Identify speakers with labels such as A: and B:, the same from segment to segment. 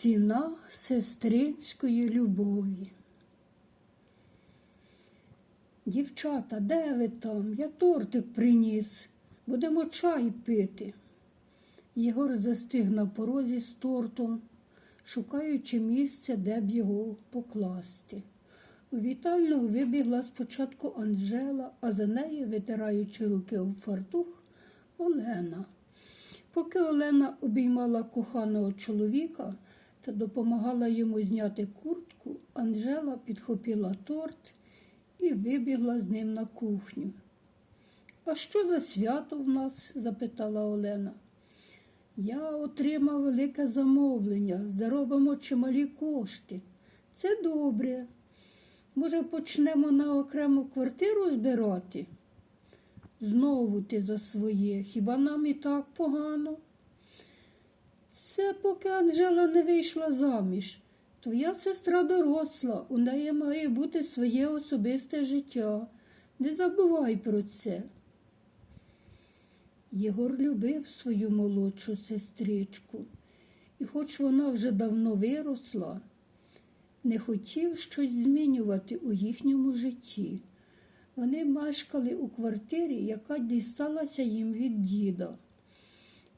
A: Ціна сестринської любові. Дівчата, де ви там? Я тортик приніс. Будемо чай пити. Єгор застиг на порозі з тортом, шукаючи місце, де б його покласти. У вітальну вибігла спочатку Анжела, а за нею, витираючи руки об фартух, Олена. Поки Олена обіймала коханого чоловіка та допомагала йому зняти куртку, Анжела підхопила торт і вибігла з ним на кухню. А що за свято в нас? запитала Олена. Я отримав велике замовлення, заробимо чималі кошти. Це добре. Може, почнемо на окрему квартиру збирати? Знову ти за своє, хіба нам і так погано? Це поки Анжела не вийшла заміж. Твоя сестра доросла, у неї має бути своє особисте життя. Не забувай про це. Єгор любив свою молодшу сестричку, і хоч вона вже давно виросла, не хотів щось змінювати у їхньому житті. Вони мешкали у квартирі, яка дісталася їм від діда.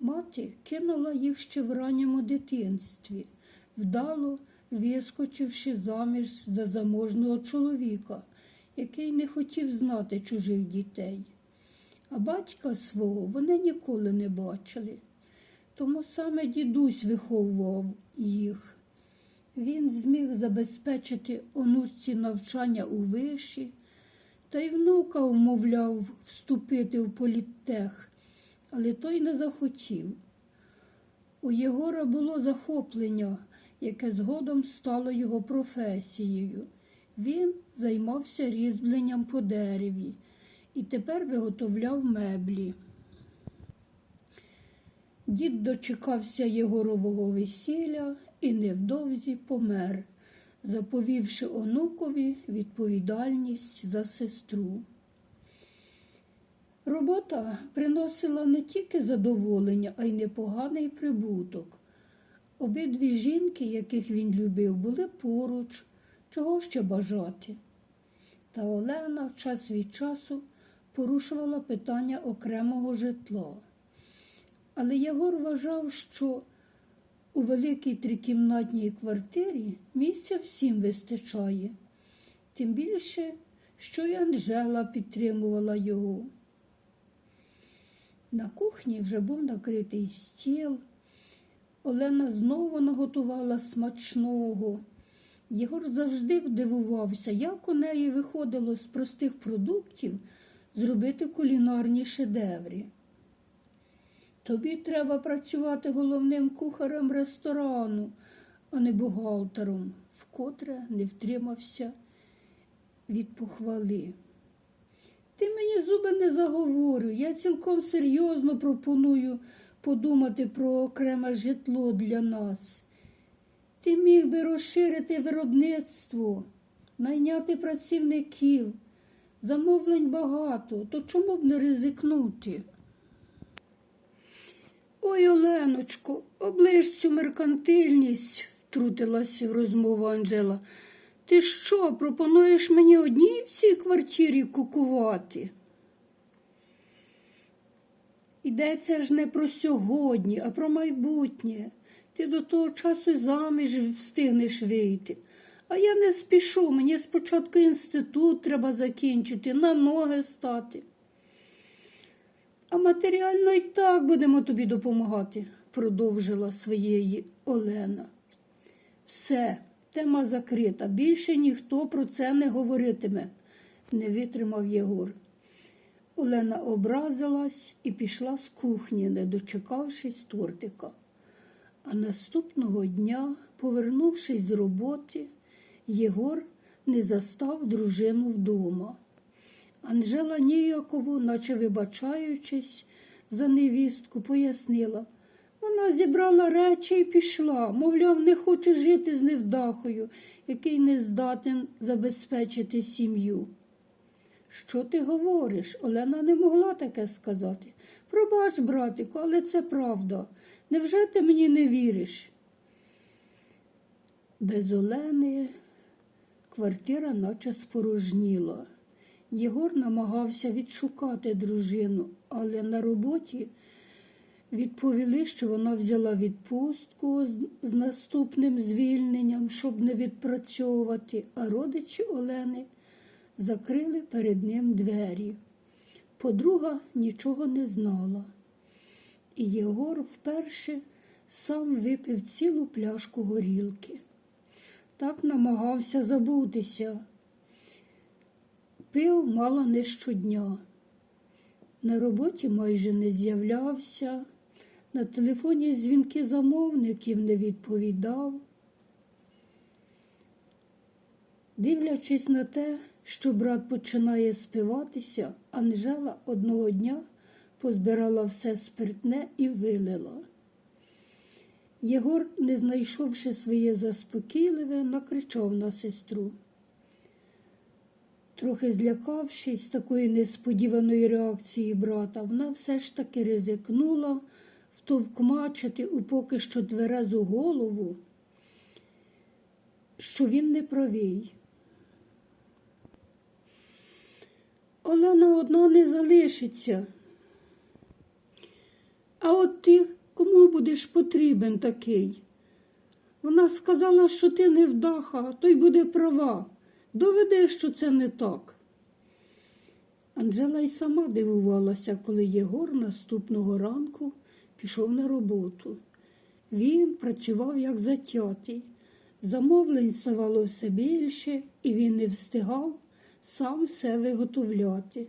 A: Мати кинула їх ще в ранньому дитинстві, вдало вискочивши заміж за заможного чоловіка, який не хотів знати чужих дітей. А батька свого вони ніколи не бачили. Тому саме дідусь виховував їх. Він зміг забезпечити онучці навчання у виші, та й внука вмовляв вступити в політтех, але той не захотів. У Єгора було захоплення, яке згодом стало його професією. Він займався різьбленням по дереві і тепер виготовляв меблі. Дід дочекався Єгорового весілля і невдовзі помер, заповівши онукові відповідальність за сестру. Робота приносила не тільки задоволення, а й непоганий прибуток. Обидві жінки, яких він любив, були поруч, чого ще бажати. Та Олена час від часу порушувала питання окремого житла. Але Єгор вважав, що у великій трикімнатній квартирі місця всім вистачає, тим більше, що й Анжела підтримувала його. На кухні вже був накритий стіл. Олена знову наготувала смачного. Єгор завжди вдивувався, як у неї виходило з простих продуктів зробити кулінарні шедеври. Тобі треба працювати головним кухарем ресторану, а не бухгалтером, вкотре не втримався від похвали. Ти мені зуби не заговорюй, я цілком серйозно пропоную подумати про окреме житло для нас. Ти міг би розширити виробництво, найняти працівників, замовлень багато, то чому б не ризикнути? Ой, Оленочко, оближ цю меркантильність, втрутилася в розмову Анжела. Ти що, пропонуєш мені одній в цій квартирі кукувати? Йдеться ж не про сьогодні, а про майбутнє. Ти до того часу заміж встигнеш вийти. А я не спішу, мені спочатку інститут треба закінчити, на ноги стати. А матеріально і так будемо тобі допомагати, продовжила своєї Олена. Все, тема закрита. Більше ніхто про це не говоритиме, не витримав Єгор. Олена образилась і пішла з кухні, не дочекавшись тортика. А наступного дня, повернувшись з роботи, Єгор не застав дружину вдома. Анжела ніяково, наче вибачаючись за невістку, пояснила. Вона зібрала речі і пішла, мовляв, не хоче жити з невдахою, який не здатен забезпечити сім'ю. Що ти говориш? Олена не могла таке сказати. Пробач, братику, але це правда. Невже ти мені не віриш? Без Олени квартира наче спорожніла. Єгор намагався відшукати дружину, але на роботі відповіли, що вона взяла відпустку з, наступним звільненням, щоб не відпрацьовувати, а родичі Олени закрили перед ним двері. Подруга нічого не знала. І Єгор вперше сам випив цілу пляшку горілки. Так намагався забутися. Пив мало не щодня. На роботі майже не з'являвся, на телефоні дзвінки замовників не відповідав. Дивлячись на те, що брат починає спиватися, Анжела одного дня позбирала все спиртне і вилила. Єгор, не знайшовши своє заспокійливе, накричав на сестру. Трохи злякавшись такої несподіваної реакції брата, вона все ж таки ризикнула втовкмачити у поки що тверезу голову, що він не правий. Олена одна не залишиться. А от ти кому будеш потрібен такий? Вона сказала, що ти не вдаха, то й буде права. Доведи, що це не так. Анжела й сама дивувалася, коли Єгор наступного ранку пішов на роботу. Він працював як затятий. Замовлень ставало все більше, і він не встигав сам все виготовляти.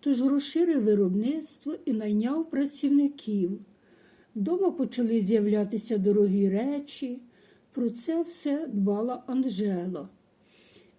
A: Тож розширив виробництво і найняв працівників. Вдома почали з'являтися дорогі речі. Про це все дбала Анжела.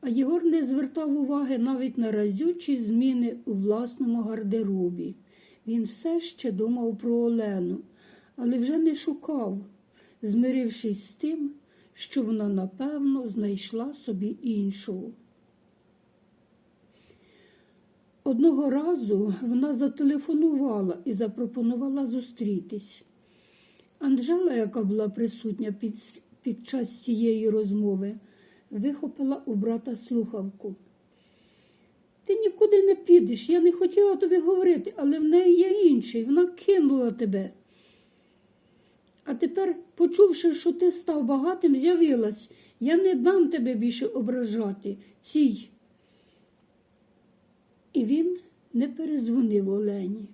A: А Єгор не звертав уваги навіть на разючі зміни у власному гардеробі. Він все ще думав про Олену, але вже не шукав, змирившись з тим, що вона напевно знайшла собі іншого. Одного разу вона зателефонувала і запропонувала зустрітись. Анжела, яка була присутня під, під час цієї розмови, вихопила у брата слухавку. Ти нікуди не підеш, я не хотіла тобі говорити, але в неї є інший, вона кинула тебе. А тепер, почувши, що ти став багатим, з'явилась, я не дам тебе більше ображати цій. І він не перезвонив Олені.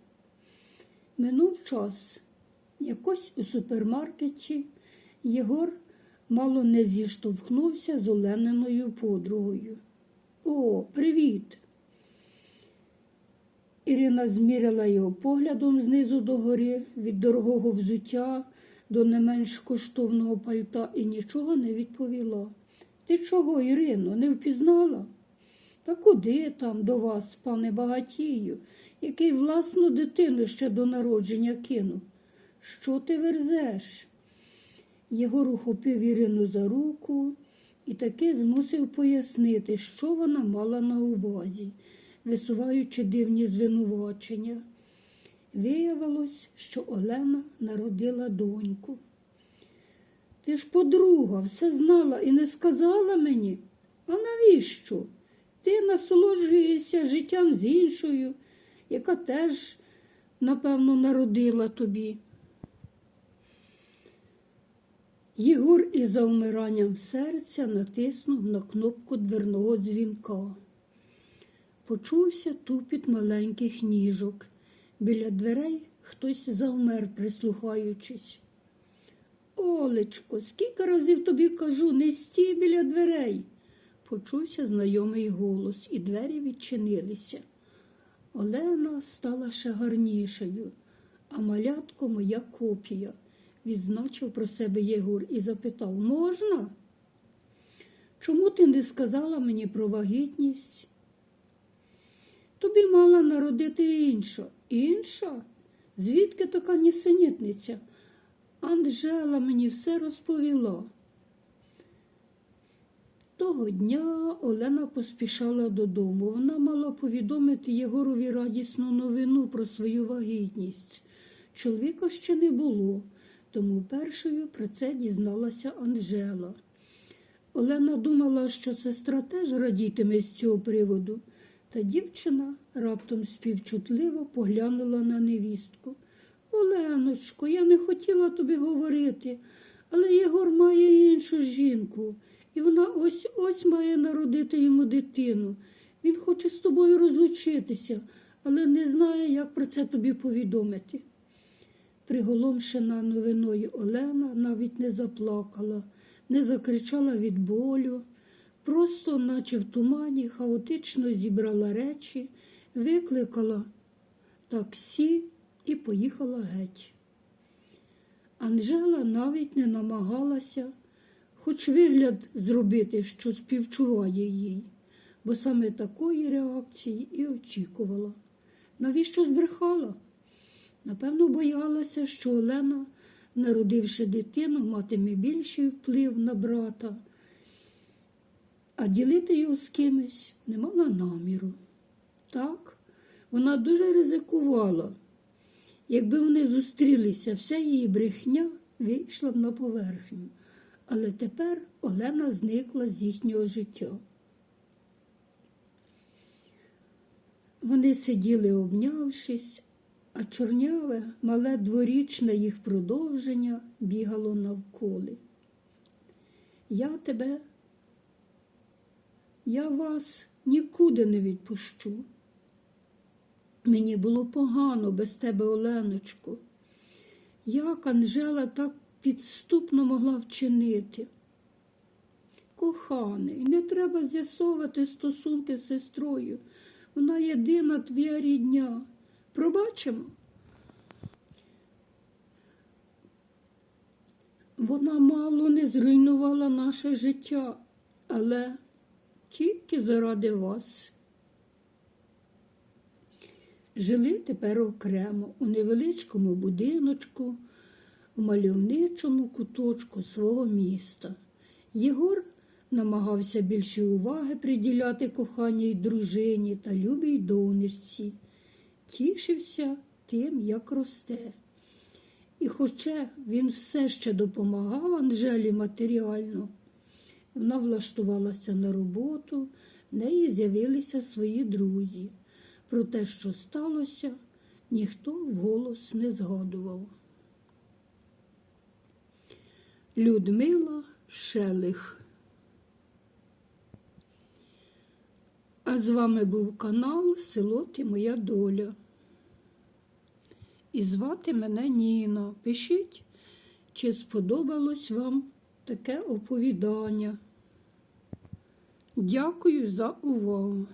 A: Минув час. Якось у супермаркеті Єгор мало не зіштовхнувся з Олениною подругою. О, привіт! Ірина зміряла його поглядом знизу до гори, від дорогого взуття до не менш коштовного пальта і нічого не відповіла. Ти чого, Ірино, не впізнала? Та куди там до вас, пане багатію, який власну дитину ще до народження кинув? Що ти верзеш? Єгор ухопив Ірину за руку і таки змусив пояснити, що вона мала на увазі, висуваючи дивні звинувачення. Виявилось, що Олена народила доньку. Ти ж подруга, все знала і не сказала мені. А навіщо? Ти насолоджуєшся життям з іншою, яка теж, напевно, народила тобі. Єгор із завмиранням серця натиснув на кнопку дверного дзвінка. Почувся тупіт маленьких ніжок. Біля дверей хтось завмер, прислухаючись. Олечко, скільки разів тобі кажу, не стій біля дверей. Почувся знайомий голос, і двері відчинилися. Олена стала ще гарнішою, а малятко моя копія, відзначив про себе Єгор і запитав можна? Чому ти не сказала мені про вагітність? Тобі мала народити інша. Інша? Звідки така нісенітниця? Анжела мені все розповіла. Того дня Олена поспішала додому. Вона мала повідомити Єгорові радісну новину про свою вагітність. Чоловіка ще не було, тому першою про це дізналася Анжела. Олена думала, що сестра теж радітиме з цього приводу, та дівчина раптом співчутливо поглянула на невістку. Оленочко, я не хотіла тобі говорити, але Єгор має іншу жінку, і вона ось ось має народити йому дитину. Він хоче з тобою розлучитися, але не знає, як про це тобі повідомити. Приголомшена новиною Олена навіть не заплакала, не закричала від болю, просто, наче в тумані, хаотично зібрала речі, викликала таксі і поїхала геть. Анжела навіть не намагалася хоч вигляд зробити, що співчуває їй, бо саме такої реакції і очікувала. Навіщо збрехала? Напевно, боялася, що Олена, народивши дитину, матиме більший вплив на брата, а ділити його з кимось не мала наміру. Так, вона дуже ризикувала. Якби вони зустрілися, вся її брехня вийшла б на поверхню. Але тепер Олена зникла з їхнього життя. Вони сиділи, обнявшись, а чорняве, мале дворічне їх продовження бігало навколо. Я тебе, я вас нікуди не відпущу. Мені було погано без тебе, Оленочко. Як Анжела так підступно могла вчинити? Коханий, не треба з'ясовувати стосунки з сестрою. Вона єдина твоя рідня. Пробачимо. Вона мало не зруйнувала наше життя, але тільки заради вас. Жили тепер окремо у невеличкому будиночку, у мальовничому куточку свого міста. Єгор намагався більше уваги приділяти коханій дружині та любій донечці, тішився тим, як росте. І хоча він все ще допомагав Анжелі матеріально, вона влаштувалася на роботу, в неї з'явилися свої друзі. Про те, що сталося, ніхто вголос не згадував. Людмила Шелих. А з вами був канал Село Ти Моя Доля. І звати мене Ніна. Пишіть, чи сподобалось вам таке оповідання. Дякую за увагу.